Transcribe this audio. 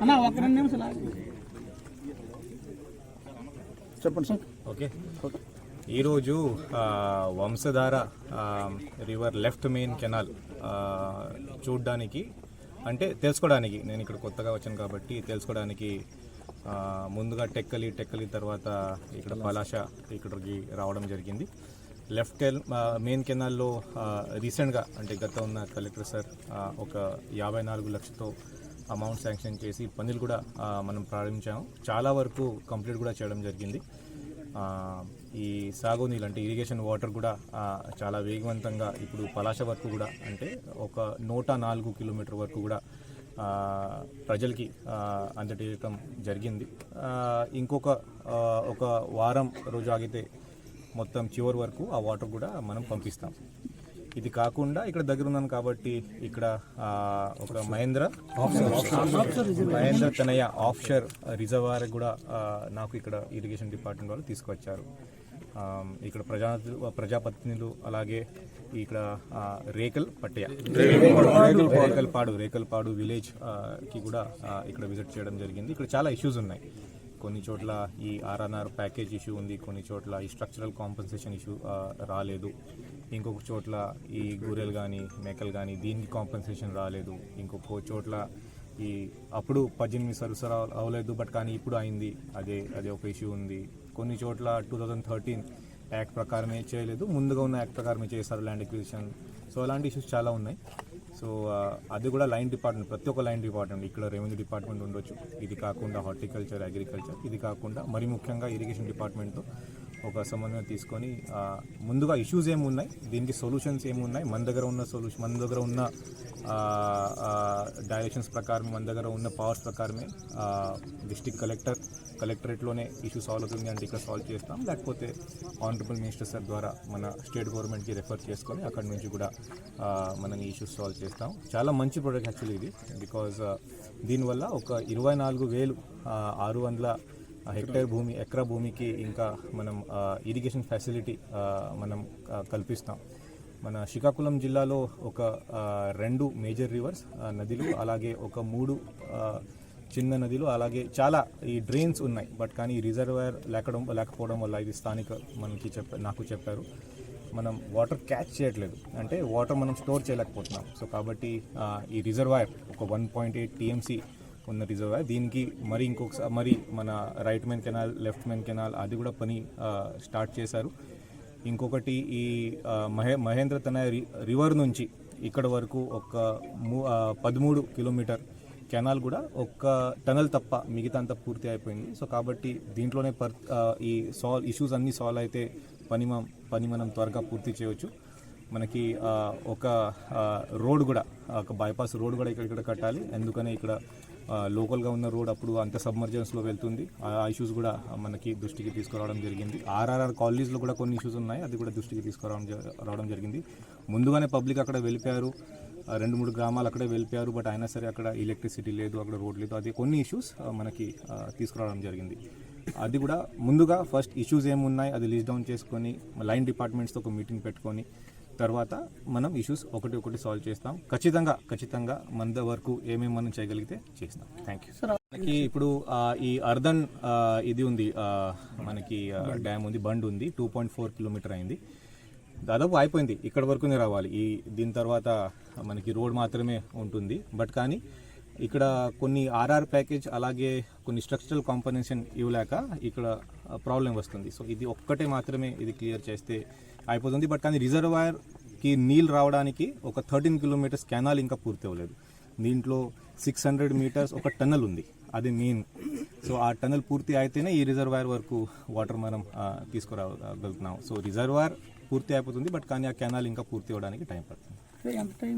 అన్న ఒక రెండు నిమిషాలు చెప్పండి సార్. ఓకే. ఈరోజు Vamsadhara river left main canal చూడ్డానికి అంటే తెలుసుకోవడానికి నేను ఇక్కడ కొత్తగా వచ్చాను కాబట్టి తెలుసుకోవడానికి ముందుగా టెక్కలి టెక్కలి తర్వాత ఇక్కడ పలాష ఇక్కడికి రావడం జరిగింది. లెఫ్ట్ కెల్ మెయిన్ కెనాల్లో రీసెంట్గా అంటే గత ఉన్న కలెక్టర్ సార్ ఒక యాభై నాలుగు లక్షలతో అమౌంట్ శాంక్షన్ చేసి పనులు కూడా మనం ప్రారంభించాము. చాలా వరకు కంప్లీట్ కూడా చేయడం జరిగింది. ఈ సాగునీళ్ళు అంటే ఇరిగేషన్ వాటర్ కూడా చాలా వేగవంతంగా ఇప్పుడు పలాస వరకు కూడా అంటే ఒక నూట నాలుగు కిలోమీటర్ వరకు కూడా ప్రజలకి అందజేయటం జరిగింది. ఇంకొక ఒక వారం రోజు ఆగితే మొత్తం చివరి వరకు ఆ వాటర్ కూడా మనం పంపిస్తాం. ఇది కాకుండా ఇక్కడ దగ్గర ఉన్నాను కాబట్టి ఇక్కడ ఒక మహేంద్ర మహేంద్ర తనయ ఆఫ్షర్ రిజర్వాయర్ కూడా నాకు ఇక్కడ ఇరిగేషన్ డిపార్ట్మెంట్ వాళ్ళు తీసుకొచ్చారు ఇక్కడ ప్రజా ప్రజాప్రతినిధులు అలాగే ఇక్కడ రేకల్ పట్టయ్య. రేకల్పాడు. రేకల్పాడు విలేజ్కి కూడా ఇక్కడ విజిట్ చేయడం జరిగింది. ఇక్కడ చాలా ఇష్యూస్ ఉన్నాయి. కొన్ని చోట్ల ఈ ఆర్ఎన్ఆర్ ప్యాకేజ్ ఇష్యూ ఉంది కొన్ని చోట్ల ఈ స్ట్రక్చరల్ కాంపన్సేషన్ ఇష్యూ రాలేదు. ఇంకొక చోట్ల ఈ గొర్రెలు కానీ మేకలు కానీ దీనికి కాంపన్సేషన్ రాలేదు. ఇంకొక చోట్ల ఈ అప్పుడు పద్దెనిమిది సరసరా అవ్వలేదు బట్ కానీ ఇప్పుడు అయింది. అదే అదే ఒక ఇష్యూ ఉంది. కొన్ని చోట్ల టూ థౌజండ్ థర్టీన్ యాక్ట్ ప్రకారమే చేయలేదు. ముందుగా ఉన్న యాక్ట్ ప్రకారమే చేశారు ల్యాండ్ ఎక్విజిషన్ సో అలాంటి ఇష్యూస్ చాలా ఉన్నాయి. సో అది కూడా లైన్ డిపార్ట్మెంట్ ప్రతి ఒక్క లైన్ డిపార్ట్మెంట్ ఇక్కడ రెవెన్యూ డిపార్ట్మెంట్ ఉండొచ్చు. ఇది కాకుండా హార్టికల్చర్ అగ్రికల్చర్ ఇది కాకుండా మరి ముఖ్యంగా ఇరిగేషన్ డిపార్ట్మెంట్తో ఒక సమన్వయం తీసుకొని ముందుగా ఇష్యూస్ ఏమున్నాయి? దీనికి సొల్యూషన్స్ ఏమున్నాయి? మన దగ్గర ఉన్న సొల్యూషన్ మన దగ్గర ఉన్న డైరెక్షన్స్ ప్రకారం మన దగ్గర ఉన్న పవర్స్ ప్రకారమే డిస్టిక్ కలెక్టర్ కలెక్టరేట్లోనే ఇష్యూ సాల్వ్ అవుతుంది అంటే ఇక్కడ సాల్వ్ చేస్తాం. లేకపోతే ఆనరబుల్ మినిస్టర్ సార్ ద్వారా మన స్టేట్ గవర్నమెంట్కి రెఫర్ చేసుకొని అక్కడి నుంచి కూడా మనం ఇష్యూస్ సాల్వ్ చేస్తాం. చాలా మంచి ప్రోడక్ట్ యాక్చువల్లీ ఇది. బికాజ్ దీనివల్ల ఒక ఇరవై నాలుగు వేలు ఆరు వందల హెక్టర్ భూమి ఎకరా భూమికి ఇంకా మనం ఇరిగేషన్ ఫెసిలిటీ మనం కల్పిస్తాం. మన శ్రీకాకుళం జిల్లాలో ఒక రెండు మేజర్ రివర్స్ నదిలు నదులు అలాగే ఒక మూడు చిన్న నదులు అలాగే చాలా ఈ డ్రైన్స్ ఉన్నాయి. బట్ కానీ రిజర్వాయర్ లేకడం లేకపోవడం వల్ల ఇది స్థానిక మనకి చెప్ప నాకు చెప్పారు. మనం వాటర్ క్యాచ్ చేయట్లేదు. అంటే వాటర్ మనం స్టోర్ చేయలేకపోతున్నాం. సో కాబట్టి ఈ రిజర్వాయర్ ఒక వన్ పాయింట్ ఎయిట్ టీఎంసీ ఉన్న రిజర్వ్ దీనికి మరి ఇంకొకసారి మరి మన right main canal left main canal అది కూడా పని స్టార్ట్ చేశారు. ఇంకొకటి ఈ మహే మహేంద్ర తన రి- రివర్ నుంచి ఇక్కడ వరకు ఒక మూ పదమూడు కిలోమీటర్ కెనాల్ కూడా ఒక్క టనల్ తప్ప మిగతా అంతా పూర్తి అయిపోయింది. సో కాబట్టి దీంట్లోనే పర్ ఈ సాల్వ్ ఇష్యూస్ అన్నీ సాల్వ్ అయితే పని మనం పని మనం త్వరగా పూర్తి చేయవచ్చు మనకి ఒక రోడ్ కూడా ఒక బైపాస్ రోడ్ కూడా ఇక్కడ కట్టాలి. ఎందుకని ఇక్కడ లోకల్గా ఉన్న రోడ్ అప్పుడు అంత సబ్మర్జెన్స్లో వెళ్తుంది. ఆ ఇష్యూస్ కూడా మనకి దృష్టికి తీసుకురావడం జరిగింది. ఆర్ఆర్ఆర్ కాలనీస్లో కూడా కొన్ని ఇష్యూస్ ఉన్నాయి. అది కూడా దృష్టికి తీసుకురావడం రావడం జరిగింది. ముందుగానే పబ్లిక్ అక్కడ వెళ్ళిపోయారు. రెండు మూడు గ్రామాలు అక్కడే వెళ్ళిపోయారు. బట్ అయినా సరే అక్కడ ఎలక్ట్రిసిటీ లేదు అక్కడ రోడ్ లేదు. అది కొన్ని ఇష్యూస్ మనకి తీసుకురావడం జరిగింది. అది కూడా ముందుగా ఫస్ట్ ఇష్యూస్ ఏమున్నాయి? అది లిస్ట్ డౌన్ చేసుకొని లైన్ డిపార్ట్మెంట్స్తో ఒక మీటింగ్ పెట్టుకొని తర్వాత మనం ఇష్యూస్ ఒకటి ఒకటి సాల్వ్ చేస్తాం. ఖచ్చితంగా ఖచ్చితంగా మన వరకు ఏమేమి మనం చేయగలిగితే చేస్తాం. థ్యాంక్ యూ మనకి ఇప్పుడు ఈ అర్ధన్ ఇది ఉంది మనకి డ్యామ్ ఉంది బండ్ ఉంది టూ పాయింట్ ఫోర్ కిలోమీటర్ అయింది. దాదాపు అయిపోయింది ఇక్కడ వరకునే రావాలి. ఈ దీని తర్వాత మనకి రోడ్ మాత్రమే ఉంటుంది. బట్ కానీ ఇక్కడ కొన్ని ఆర్ఆర్ ప్యాకేజ్ అలాగే కొన్ని స్ట్రక్చరల్ కాంపనేషన్ ఇవ్వలేక ఇక్కడ ప్రాబ్లం వస్తుంది. సో ఇది ఒక్కటే మాత్రమే ఇది క్లియర్ చేస్తే అయిపోతుంది. బట్ కానీ రిజర్వాయర్కి నీళ్ళు రావడానికి ఒక థర్టీన్ కిలోమీటర్స్ కెనాల్ ఇంకా పూర్తి అవ్వలేదు దీంట్లో సిక్స్ హండ్రెడ్ మీటర్స్ ఒక టన్నల్ ఉంది. అది మెయిన్ సో ఆ టన్నల్ పూర్తి అయితేనే ఈ రిజర్వాయర్ వరకు వాటర్ మనం తీసుకురాగలుగుతున్నాం. సో రిజర్వాయర్ పూర్తి అయిపోతుంది బట్ కానీ ఆ కెనాల్ ఇంకా పూర్తి అవ్వడానికి టైం పడుతుంది. ఎంత టైం